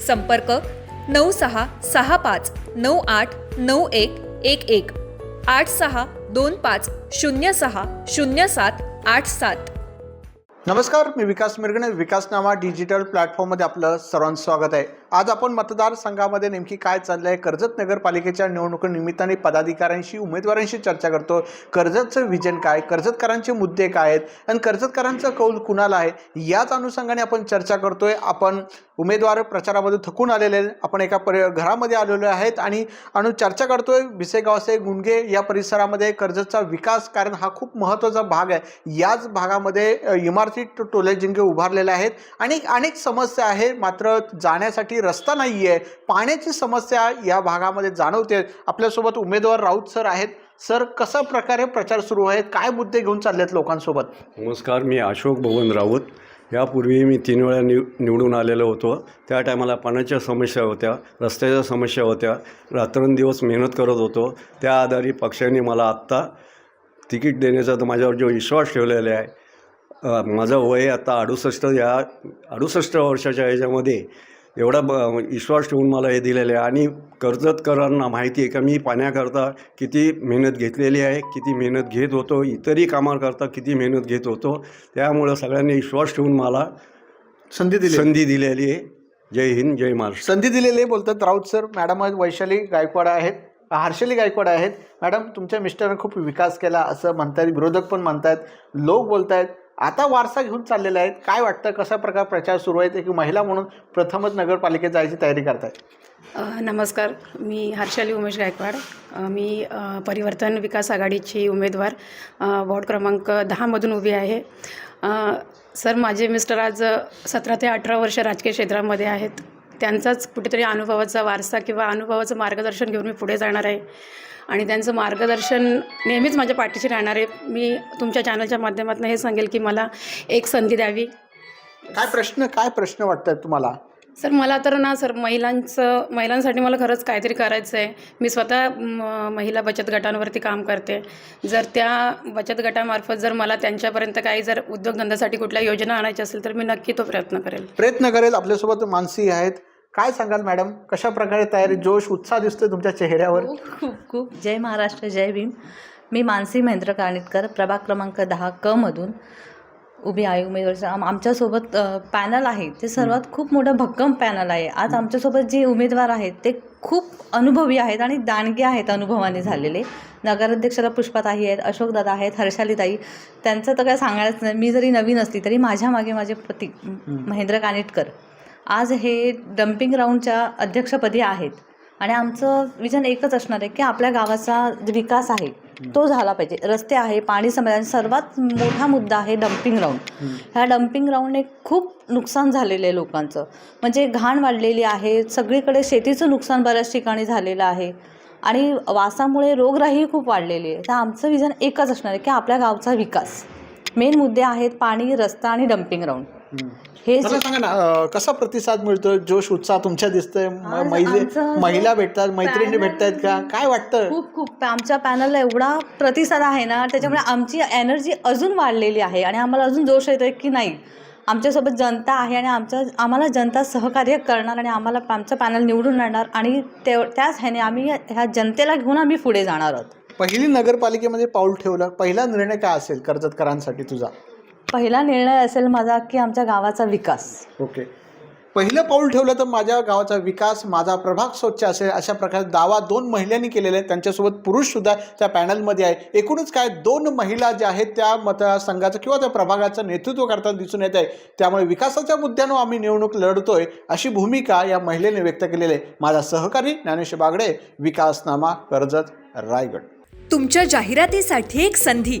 संपर्क नऊ सहा सहा पाच नऊ आठ नऊ एक एक एक. आठ सहा दोन पाच शून्य सहा शून्य सात आठ सात. नमस्कार मी विकास मिरगणे विकासनामा डिजिटल प्लॅटफॉर्ममध्ये आपलं सर्वांचं स्वागत आहे. आज आपण मतदारसंघामध्ये नेमकी काय चाललं आहे कर्जत नगरपालिकेच्या निवडणुकीनिमित्ताने पदाधिकाऱ्यांशी उमेदवारांशी चर्चा करतो कर्जतचं विजन काय? कर्जतकरांचे मुद्दे काय आहेत? आणि कर्जतकरांचा कौल कुणाला आहे? याच अनुषंगाने आपण चर्चा करतोय. आपण उमेदवार प्रचारामध्ये थकून आलेले आहेत. आपण एका परि घरामध्ये आलेलो आहेत आणि अनु चर्चा करतोय. भिसेगावसे गुंडगे या परिसरामध्ये कर्जतचा विकास कारण हा खूप महत्त्वाचा भाग आहे. याच भागामध्ये इमारती टो- टोले जिंगे उभारलेले आहेत. आणि अनेक समस्या आहे. मात्र जाण्यासाठी रस्ता नाही आहे पाण्याची समस्या या भागामध्ये जाणवते. आपल्यासोबत उमेदवार राऊत सर आहेत. सर कशा प्रकारे प्रचार सुरू आहे? काय मुद्दे घेऊन चालले आहेत लोकांसोबत? नमस्कार मी अशोक भवन राऊत. यापूर्वी मी तीन वेळा निव निवडून आलेलो होतो. त्या टायमाला पाण्याच्या समस्या होत्या रस्त्याच्या समस्या होत्या. रात्रंदिवस मेहनत करत होतो. त्या आधारे पक्षाने मला आत्ता तिकीट देण्याचा तर माझ्यावर जो विश्वास ठेवलेला आहे माझं वय आता अडुसष्ट या अडुसष्ट वर्षाच्या ह्याच्यामध्ये एवढा ब विश्वास ठेवून मला हे दिलेलं आहे. आणि कर्जतकरांना माहिती आहे का मी पाण्याकरता किती मेहनत घेतलेली आहे किती मेहनत घेत होतो इतरही कामाकरता किती मेहनत घेत होतो. त्यामुळं सगळ्यांनी विश्वास ठेवून मला संधी दिली. संधी दिलेली आहे. जय हिंद जय महाराष्ट्र. संधी दिलेली बोलतात राऊत सर. मॅडम आहेत वैशाली गायकवाड आहेत हर्षली गायकवाड आहेत. मॅडम तुमच्या मिस्टरने खूप विकास केला असं म्हणतायत विरोधक पण म्हणतायत लोक बोलतायत आता वारसा घेऊन चाललेला आहेत. काय वाटतं कशा प्रकार प्रचार सुरू आहे की महिला म्हणून प्रथमच नगरपालिकेत जायची तयारी करतायत. नमस्कार. मी हर्षाली उमेश गायकवाड. मी परिवर्तन विकास आघाडीची उमेदवार. वॉर्ड क्रमांक दहामधून उभी आहे. सर माझे मिस्टर आज सतरा ते अठरा वर्ष राजकीय क्षेत्रामध्ये आहेत. त्यांचाच कुठेतरी अनुभवाचा वारसा किंवा अनुभवाचं मार्गदर्शन घेऊन मी पुढे जाणार आहे. आणि त्यांचं मार्गदर्शन नेहमीच माझ्या पाठीशी राहणार आहे. मी तुमच्या चॅनलच्या माध्यमातून हे सांगेल की मला एक संधी द्यावी. काय प्रश्न काय प्रश्न वाटतात तुम्हाला? सर मला तर ना सर महिलांचं महिलांसाठी मला खरंच काहीतरी करायचं आहे मी स्वतः महिला बचत गटांवरती काम करते. जर त्या बचत गटामार्फत जर मला त्यांच्यापर्यंत काही जर उद्योगधंद्यासाठी कुठल्या योजना आणायच्या असेल तर मी नक्की तो प्रयत्न करेल. प्रयत्न करेल. आपल्यासोबत मानसी आहेत. काय सांगाल मॅडम? कशा प्रकारे तयारी जोश उत्साह दिसतोय तुमच्या चेहऱ्यावर? खूप खूप जय महाराष्ट्र जय भीम. मी मानसी महेंद्र काणितकर प्रभाग क्रमांक दहा क मधून उभी आहे उमेदवार आम आमच्यासोबत पॅनल आहे. ते सर्वात खूप मोठं भक्कम पॅनल आहे. आज आमच्यासोबत जे उमेदवार आहेत ते खूप अनुभवी आहेत आणि दांडगे आहेत अनुभवाने झालेले. नगराध्यक्षाला पुष्पाताई आहेत अशोकदादा आहेत हर्षालीताई. त्यांचं तर काय सांगायचं नाही. मी जरी नवीन असली तरी माझ्या मागे माझे पती महेंद्र कानिटकर आज हे डम्पिंग ग्राउंडच्या अध्यक्षपदी आहेत. आणि आमचं विजन एकच असणार आहे की आपल्या गावाचा जो विकास आहे तो झाला पाहिजे. रस्ते आहे पाणी समजा आणि सर्वात मोठा मुद्दा आहे डम्पिंग ग्राउंड ह्या डम्पिंग ग्राउंडने खूप नुकसान झालेलं आहे लोकांचं. म्हणजे घाण वाढलेली आहे सगळीकडे शेतीचं नुकसान बऱ्याच ठिकाणी झालेलं आहे. आणि वासामुळे रोगराईही खूप वाढलेली आहे. तर आमचं विजन एकच असणार आहे की आपल्या गावचा विकास. मेन मुद्दे आहेत पाणी रस्ता आणि डम्पिंग ग्राउंड हे मला सांगा ना अं, कसा प्रतिसाद मिळतोय? जोश उत्साह तुमच्या दिसतोय? म- आज महिले भेटतात मैत्रिणी भेटतायत का? काय वाटतं? खूप खूप. आमच्या पॅनलला एवढा प्रतिसाद आहे ना त्याच्यामुळे आमची एनर्जी अजून वाढलेली आहे आणि आम्हाला अजून जोश येतो की नाही? आमच्यासोबत जनता आहे आणि आमच्या आम्हाला जनता सहकार्य करणार आणि आम्हाला आमचं पॅनल निवडून आणणार आणि ते त्याच ह्याने आम्ही ह्या जनतेला घेऊन आम्ही पुढे जाणार आहोत. पहिली नगरपालिकेमध्ये पाऊल ठेवलं. पहिला निर्णय काय असेल कर्जतकरांसाठी तुझा? पहिला निर्णय असेल माझा की आमच्या गावाचा विकास. ओके. पहिलं पाऊल ठेवलं तर माझ्या गावाचा विकास माझा प्रभाग स्वच्छ असेल अशा प्रकारे दावा दोन महिलांनी केलेला आहे त्यांच्यासोबत पुरुषसुद्धा त्या पॅनलमध्ये आहे. एकूणच काय दोन महिला ज्या आहेत त्या मतदारसंघाचं किंवा त्या प्रभागाचं नेतृत्व करताना दिसून येत आहे. त्यामुळे विकासाच्या मुद्द्यानं आम्ही निवडणूक लढतोय अशी भूमिका या महिलेने व्यक्त केलेली आहे. माझा सहकारी ज्ञानेश बागडे विकासनामा कर्जत रायगड. तुमच्या जाहिरातीसाठी एक संधी.